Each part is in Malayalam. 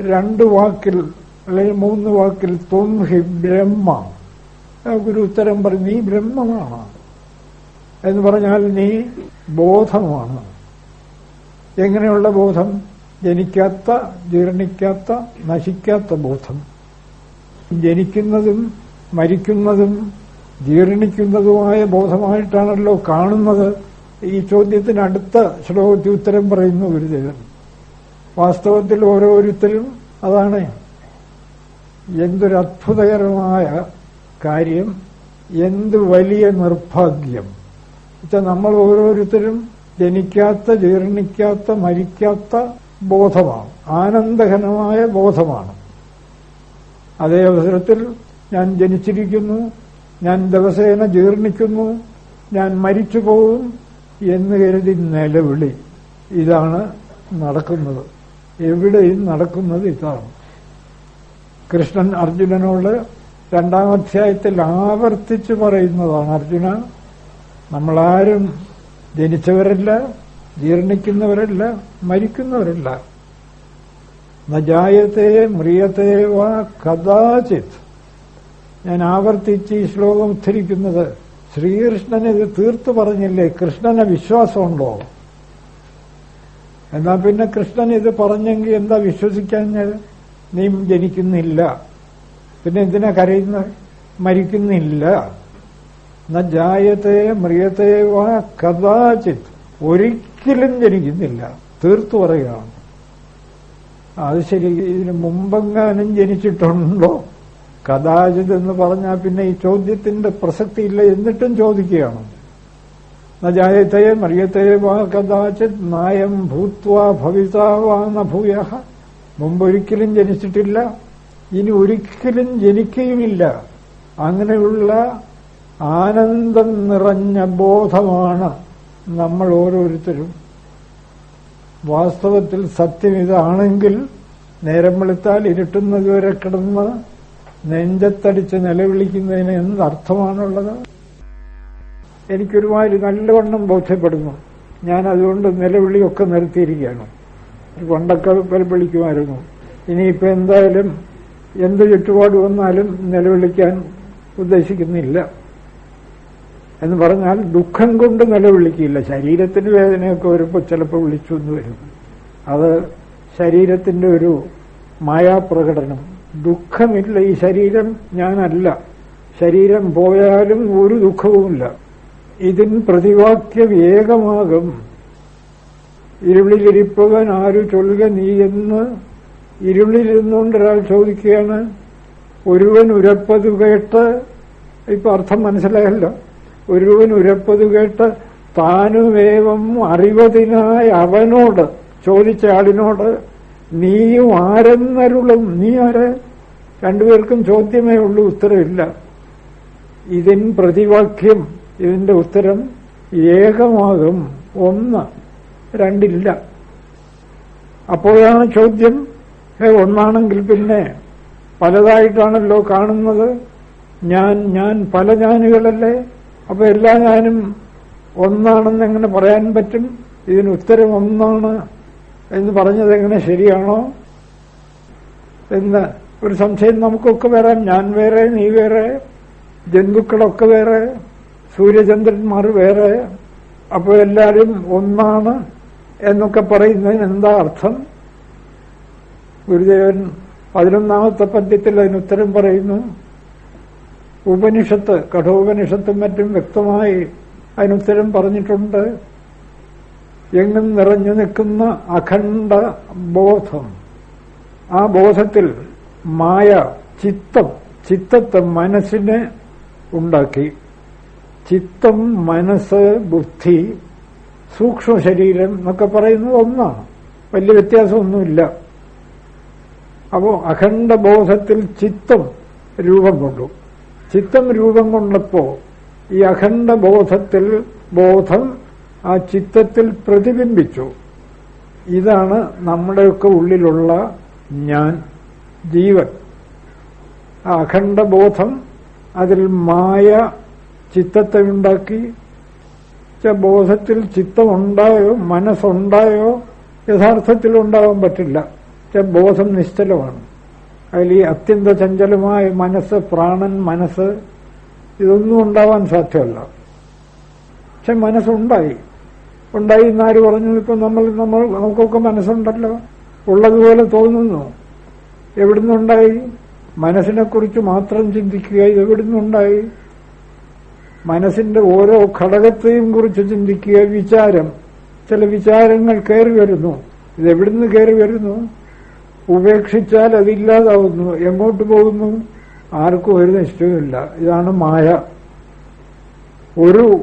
രണ്ട് വാക്കിൽ അല്ലെങ്കിൽ മൂന്ന് വാക്കിൽ തൊംഹി ബ്രഹ്മ. ഗുരു ഉത്തരം പറഞ്ഞു നീ ബ്രഹ്മമാണ് എന്ന് പറഞ്ഞാൽ നീ ബോധമാണ്. എങ്ങനെയുള്ള ബോധം? ജനിക്കാത്ത ജീർണിക്കാത്ത നശിക്കാത്ത ബോധം. ജനിക്കുന്നതും മരിക്കുന്നതും ജീർണിക്കുന്നതുമായ ബോധമായിട്ടാണല്ലോ കാണുന്നത്. ഈ ചോദ്യത്തിനടുത്ത ശ്ലോകത്തിൽ ഉത്തരം പറയുന്നു ഗുരുദേവൻ. വാസ്തവത്തിൽ ഓരോരുത്തരും അതാണ്. എന്തൊരത്ഭുതകരമായ കാര്യം. എന്ത് വലിയ നിർഭാഗ്യം. വെച്ചാൽ നമ്മൾ ഓരോരുത്തരും ജനിക്കാത്ത ജീർണിക്കാത്ത മരിക്കാത്ത ബോധമാണ്. ആനന്ദഘനമായ ബോധമാണ്. അതേ അവസരത്തിൽ ഞാൻ ജനിച്ചിരിക്കുന്നു ഞാൻ ദിവസേന ജീർണിക്കുന്നു ഞാൻ മരിച്ചു പോകും എന്ന് കരുതി നിലവിളി. ഇതാണ് നടക്കുന്നത്. എവിടെയും നടക്കുന്നത് ഇതാണ്. കൃഷ്ണൻ അർജുനനോട് രണ്ടാം അധ്യായത്തിൽ ആവർത്തിച്ച് പറയുന്നതാണ് അർജുന നമ്മളാരും ജനിച്ചവരല്ല ജീർണിക്കുന്നവരല്ല മരിക്കുന്നവരല്ല. നജായത്തെ മ്രിയത്തെ വാ കഥാചിത്. ഞാൻ ആവർത്തിച്ച് ഈ ശ്ലോകം ഉദ്ധരിക്കുന്നത് ശ്രീകൃഷ്ണൻ ഇത് തീർത്തു പറഞ്ഞില്ലേ? കൃഷ്ണന് വിശ്വാസമുണ്ടോ? എന്നാ പിന്നെ കൃഷ്ണൻ ഇത് പറഞ്ഞെങ്കിൽ എന്താ വിശ്വസിക്കാഞ്ഞത് നീ ജനിക്കുന്നില്ല. പിന്നെ എന്തിനാ കരയുന്ന? മരിക്കുന്നില്ല. ജായത്തെ മൃഗത്തെ വാ കഥാചിത് ഒരിക്കലും ജനിക്കുന്നില്ല. തീർത്തു പറയുകയാണ്. അത് ശരി ഇതിന് മുമ്പെങ്ങാനും ജനിച്ചിട്ടുണ്ടോ? കഥാചിത് എന്ന് പറഞ്ഞാൽ പിന്നെ ഈ ചോദ്യത്തിന്റെ പ്രസക്തിയില്ല എന്നിട്ടും ചോദിക്കുകയാണ്. നജായത്തെ മറിയത്തെ വാ കഥാചിത് നായം ഭൂത്വ ഭവിതാവാന്ന ഭൂയഹ മുമ്പൊരിക്കലും ജനിച്ചിട്ടില്ല ഇനി ഒരിക്കലും ജനിക്കുകയുമില്ല അങ്ങനെയുള്ള ആനന്ദം നിറഞ്ഞ ബോധമാണ് നമ്മൾ ഓരോരുത്തരും. വാസ്തവത്തിൽ സത്യം ഇതാണെങ്കിൽ നേരം വെളുത്താൽ ഇരുട്ടുന്നതുവരെ കിടന്ന് നെഞ്ചത്തടിച്ച് നിലവിളിക്കുന്നതിന് എന്ത് എനിക്കൊരുമാതിരി നല്ലവണ്ണം ബോധ്യപ്പെടുന്നു. ഞാൻ അതുകൊണ്ട് നിലവിളിയൊക്കെ നിർത്തിയിരിക്കുകയാണ്. പണ്ടൊക്കെ വിളിക്കുമായിരുന്നു ഇനിയിപ്പോൾ എന്തായാലും എന്ത് ചുറ്റുപാട് വന്നാലും നിലവിളിക്കാൻ ഉദ്ദേശിക്കുന്നില്ല. എന്ന് പറഞ്ഞാൽ ദുഃഖം കൊണ്ട് നിലവിളിക്കില്ല ശരീരത്തിന് വേദനയൊക്കെ വരുമ്പോൾ ചിലപ്പോൾ വിളിച്ചു എന്ന് വരും. അത് ശരീരത്തിന്റെ ഒരു മായാപ്രകടനം. ദുഃഖമില്ല. ഈ ശരീരം ഞാനല്ല. ശരീരം പോയാലും ഒരു ദുഃഖവുമില്ല. ഇതിൻ പ്രതിവാക്യം ഏകമാകും ഇരുളിലിരിപ്പവൻ ആരു ചൊല്ലുക നീ എന്ന് ഇരുളിലിരുന്നുകൊണ്ട് ഒരാൾ ചോദിക്കുകയാണ്. ഒരുവൻ ഉരപ്പത് കേട്ട് ഇപ്പൊ അർത്ഥം മനസ്സിലായല്ലോ. ഒരുവൻ ഉരപ്പത് കേട്ട് താനുമേവം അറിവതിനായി അവനോട് ചോദിച്ച ആളിനോട് നീയും ആരെന്നരുളും? നീ ആര്? രണ്ടുപേർക്കും ചോദ്യമേ ഉള്ളൂ ഉത്തരവില്ല ഇതിൻ പ്രതിവാക്യം ഇതിന്റെ ഉത്തരം ഏകമാകും. ഒന്ന് രണ്ടില്ല. അപ്പോഴാണ് ചോദ്യം. ഹേ ഒന്നാണെങ്കിൽ പിന്നെ പലതായിട്ടാണല്ലോ കാണുന്നത്. ഞാൻ ഞാൻ പല ഞാനുകളല്ലേ? അപ്പൊ എല്ലാ ഞാനും ഒന്നാണെന്ന് എങ്ങനെ പറയാൻ പറ്റും? ഇതിന് ഉത്തരം ഒന്നാണ് എന്ന് പറഞ്ഞത് എങ്ങനെ ശരിയാണോ? എന്ന് ഒരു സംശയം നമുക്കൊക്കെ വരാം ഞാൻ വേറെ നീ വേറെ ജന്തുക്കളൊക്കെ വേറെ. സൂര്യചന്ദ്രന്മാർ വേറെ അപ്പോൾ എല്ലാവരും ഒന്നാണ് എന്നൊക്കെ പറയുന്നതിന് എന്താ അർത്ഥം? ഗുരുദേവൻ പതിനൊന്നാമത്തെ പദ്യത്തിൽ അതിന് ഉത്തരം പറയുന്നു. ഉപനിഷത്ത് കഠോപനിഷത്തും മറ്റും വ്യക്തമായി അതിനുത്തരം പറഞ്ഞിട്ടുണ്ട്. എങ്ങും നിറഞ്ഞു നിൽക്കുന്ന അഖണ്ഡ ബോധം. ആ ബോധത്തിൽ മായ ചിത്തം ചിത്തത്തെ മനസ്സിനെ ഉണ്ടാക്കി. ചിത്തം മനസ്സ് ബുദ്ധി സൂക്ഷ്മ ശരീരം എന്നൊക്കെ പറയുന്നത് ഒന്നാണ്. വലിയ വ്യത്യാസമൊന്നുമില്ല. അപ്പോ അഖണ്ഡ ബോധത്തിൽ ചിത്തം രൂപം കൊണ്ടു. ചിത്തം രൂപം കൊണ്ടപ്പോ ഈ അഖണ്ഡ ബോധത്തിൽ ബോധം ആ ചിത്തത്തിൽ പ്രതിബിംബിച്ചു. ഇതാണ് നമ്മുടെയൊക്കെ ഉള്ളിലുള്ള ഞാൻ ജീവൻ. ആ അഖണ്ഡ ബോധം അതിൽ മായ ചിത്തത്തെ ഉണ്ടാക്കി ബോധത്തിൽ ചിത്തമുണ്ടായോ മനസ്സുണ്ടായോ യഥാർത്ഥത്തിൽ ഉണ്ടാവാൻ പറ്റില്ല ബോധം നിശ്ചലമാണ്. അതിൽ ഈ അത്യന്ത ചഞ്ചലമായ മനസ്സ് പ്രാണൻ മനസ്സ് ഇതൊന്നും ഉണ്ടാവാൻ സാധ്യമല്ല. പക്ഷെ മനസ്സുണ്ടായി. ഉണ്ടായി എന്നാര് പറഞ്ഞു? ഇപ്പൊ നമ്മൾ നമ്മൾ നമുക്കൊക്കെ മനസ്സുണ്ടല്ലോ. ഉള്ളതുപോലെ തോന്നുന്നു. എവിടുന്നുണ്ടായി? മനസ്സിനെക്കുറിച്ച് മാത്രം ചിന്തിക്കുക എവിടുന്നുണ്ടായി? മനസ്സിന്റെ ഓരോ ഘടകത്തെയും കുറിച്ച് ചിന്തിക്കുക വിചാരം. ചില വിചാരങ്ങൾ കയറി വരുന്നു. ഇതെവിടുന്ന് കയറി വരുന്നു? ഉപേക്ഷിച്ചാൽ അതില്ലാതാവുന്നു. എങ്ങോട്ട് പോകുന്നു? ആർക്കും ഒരു നിശ്ചയമില്ല ഇതാണ് മായ. ഒരു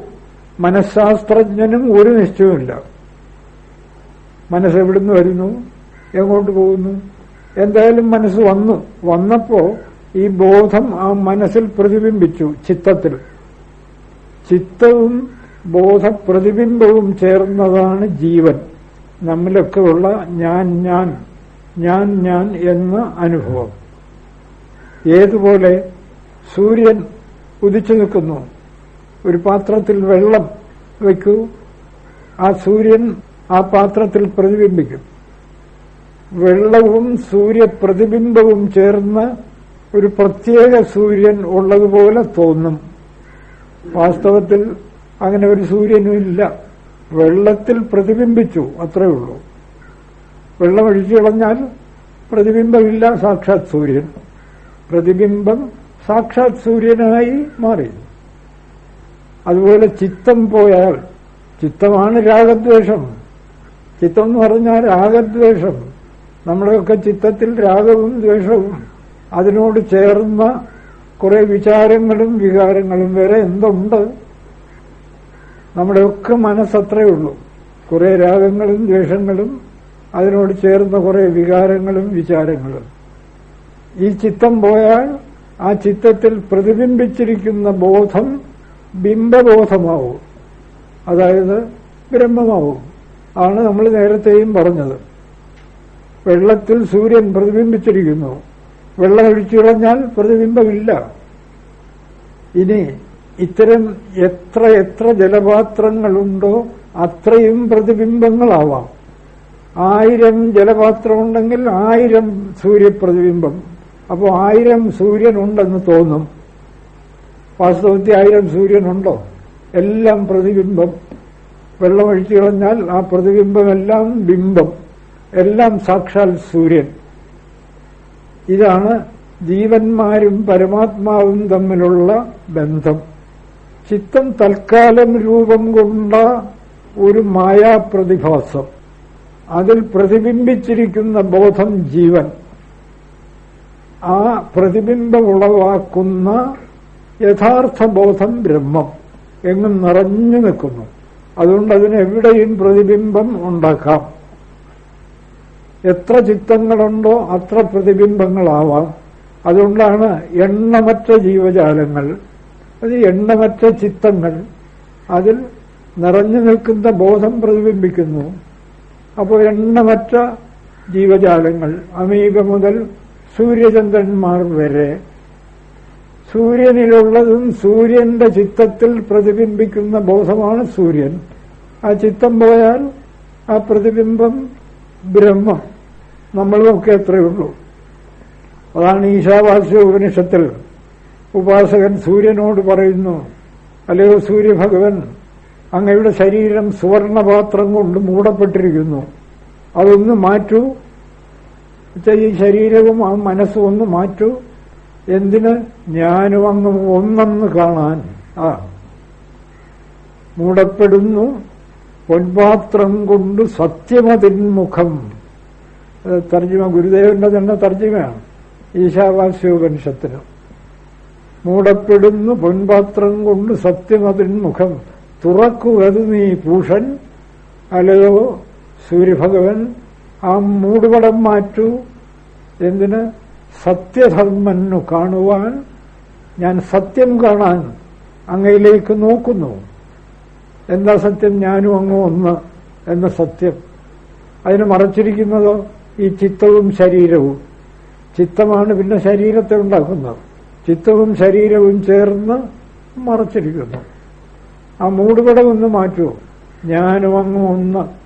മനഃശാസ്ത്രജ്ഞനും ഒരു നിശ്ചയമില്ല മനസ്സെവിടുന്ന് വരുന്നു? എങ്ങോട്ട് പോകുന്നു? എന്തായാലും മനസ്സ് വന്നു. വന്നപ്പോ ഈ ബോധം ആ മനസ്സിൽ പ്രതിബിംബിച്ചു ചിത്തത്തിൽ. ചിത്തവും ബോധപ്രതിബിംബവും ചേർന്നതാണ് ജീവൻ. നമ്മിലൊക്കെ ഉള്ള ഞാൻ ഞാൻ ഞാൻ ഞാൻ എന്ന അനുഭവം. ഏതുപോലെ സൂര്യൻ ഉദിച്ചു നിൽക്കുന്നു. ഒരു പാത്രത്തിൽ വെള്ളം വയ്ക്കൂ. ആ സൂര്യൻ ആ പാത്രത്തിൽ പ്രതിബിംബിക്കും. വെള്ളവും സൂര്യപ്രതിബിംബവും ചേർന്ന് ഒരു പ്രത്യേക സൂര്യൻ ഉള്ളതുപോലെ തോന്നും. വാസ്തവത്തിൽ അങ്ങനെ ഒരു സൂര്യനും ഇല്ല. വെള്ളത്തിൽ പ്രതിബിംബിച്ചു അത്രേ ഉള്ളൂ. വെള്ളം ഒഴിച്ചു കളഞ്ഞാൽ പ്രതിബിംബമില്ല സാക്ഷാത് സൂര്യൻ. പ്രതിബിംബം സാക്ഷാത് സൂര്യനായി മാറി. അതുപോലെ ചിത്തം പോയാൽ ചിത്തമാണ് രാഗദ്വേഷം. ചിത്തം എന്ന് പറഞ്ഞാൽ രാഗദ്വേഷം. നമ്മുടെയൊക്കെ ചിത്തത്തിൽ രാഗവും ദ്വേഷവും. അതിനോട് ചേർന്ന കുറെ വിചാരങ്ങളും വികാരങ്ങളും വരെ എന്തുണ്ട്? നമ്മുടെയൊക്കെ മനസ്സത്രേ ഉള്ളൂ. കുറെ രാഗങ്ങളും ദ്വേഷങ്ങളും അതിനോട് ചേർന്ന കുറെ വികാരങ്ങളും വിചാരങ്ങളും. ഈ ചിത്തം പോയാൽ ആ ചിത്തത്തിൽ പ്രതിബിംബിച്ചിരിക്കുന്ന ബോധം ബിംബബോധമാവും. അതായത് ബ്രഹ്മമാവും. ആണ് നമ്മൾ നേരത്തെയും പറഞ്ഞത്. വെള്ളത്തിൽ സൂര്യൻ പ്രതിബിംബിച്ചിരിക്കുന്നു. വെള്ളം ഒഴിച്ചു കളഞ്ഞാൽ പ്രതിബിംബമില്ല. ഇനി ഇത്തരം എത്ര എത്ര ജലപാത്രങ്ങളുണ്ടോ അത്രയും പ്രതിബിംബങ്ങളാവാം. ആയിരം ജലപാത്രമുണ്ടെങ്കിൽ ആയിരം സൂര്യപ്രതിബിംബം. അപ്പോൾ ആയിരം സൂര്യനുണ്ടെന്ന് തോന്നും. വാസ്തവത്തിൽ ആയിരം സൂര്യനുണ്ടോ? എല്ലാം പ്രതിബിംബം. വെള്ളമൊഴിച്ചു കളഞ്ഞാൽ ആ പ്രതിബിംബമെല്ലാം ബിംബം. എല്ലാം സാക്ഷാൽ സൂര്യൻ. ഇതാണ് ജീവന്മാരും പരമാത്മാവും തമ്മിലുള്ള ബന്ധം. ചിത്തം തൽക്കാലം രൂപം കൊണ്ട ഒരു മായാപ്രതിഭാസം. അതിൽ പ്രതിബിംബിച്ചിരിക്കുന്ന ബോധം ജീവൻ. ആ പ്രതിബിംബം ഉളവാക്കുന്ന യഥാർത്ഥ ബോധം ബ്രഹ്മം എങ്ങും നിറഞ്ഞു നിൽക്കുന്നു. അതുകൊണ്ട് അതിനെവിടെയും പ്രതിബിംബം ഉണ്ടാക്കാം. എത്ര ചിത്തങ്ങളുണ്ടോ അത്ര പ്രതിബിംബങ്ങളാവാം. അതുകൊണ്ടാണ് എണ്ണമറ്റ ജീവജാലങ്ങൾ അത് എണ്ണമറ്റ ചിത്തങ്ങൾ അതിൽ നിറഞ്ഞു നിൽക്കുന്ന ബോധം പ്രതിബിംബിക്കുന്നു. അപ്പോൾ എണ്ണമറ്റ ജീവജാലങ്ങൾ അമീബ മുതൽ സൂര്യചന്ദ്രന്മാർ വരെ സൂര്യനിലുള്ളതും സൂര്യന്റെ ചിത്തത്തിൽ പ്രതിബിംബിക്കുന്ന ബോധമാണ് സൂര്യൻ. ആ ചിത്തം പോയാൽ ആ പ്രതിബിംബം ബ്രഹ്മം. നമ്മളുമൊക്കെ അത്രയേ ഉള്ളൂ. അതാണ് ഈശാവാസ്യ ഉപനിഷത്തിൽ. ഉപാസകൻ സൂര്യനോട് പറയുന്നു അല്ലയോ സൂര്യഭഗവൻ അങ്ങയുടെ ശരീരം സുവർണപാത്രം കൊണ്ട് മൂടപ്പെട്ടിരിക്കുന്നു. അതൊന്ന് മാറ്റൂ. ഈ ശരീരവും ആ മനസ്സും ഒന്ന് മാറ്റൂ. എന്തിന്? ഞാനും അങ്ങ് ഒന്നെന്ന് കാണാൻ. ആ. മൂടപ്പെടുന്നു. പൊൻപാത്രം കൊണ്ട് സത്യമതിന്മുഖം തർജിമ ഗുരുദേവന്റെ തന്നെ തർജിമയാണ് ഈശാവാസ്യോപനിഷത്തിന് മൂടപ്പെടുന്നു പൊൻപാത്രം കൊണ്ട് സത്യമതിന്മുഖം തുറക്കുകത് നീ പൂഷൻ അലയോ സൂര്യഭഗവൻ ആ മൂടുപടം മാറ്റൂ. എന്തിന്? സത്യധർമ്മനു കാണുവാൻ ഞാൻ സത്യം കാണാൻ അങ്ങയിലേക്ക് നോക്കുന്നു. എന്താ സത്യം? ഞാനും അങ്ങ് ഒന്ന് എന്ന സത്യം. അതിന് മറച്ചിരിക്കുന്നതോ? ഈ ചിത്തവും ശരീരവും. ചിത്തമാണ് പിന്നെ ശരീരത്തെ ഉണ്ടാക്കുന്നത്. ചിത്തവും ശരീരവും ചേർന്ന് മറച്ചിരിക്കുന്നു. ആ മൂടുപടം ഒന്ന് മാറ്റുമോ ഞാനും അങ്ങ് ഒന്ന്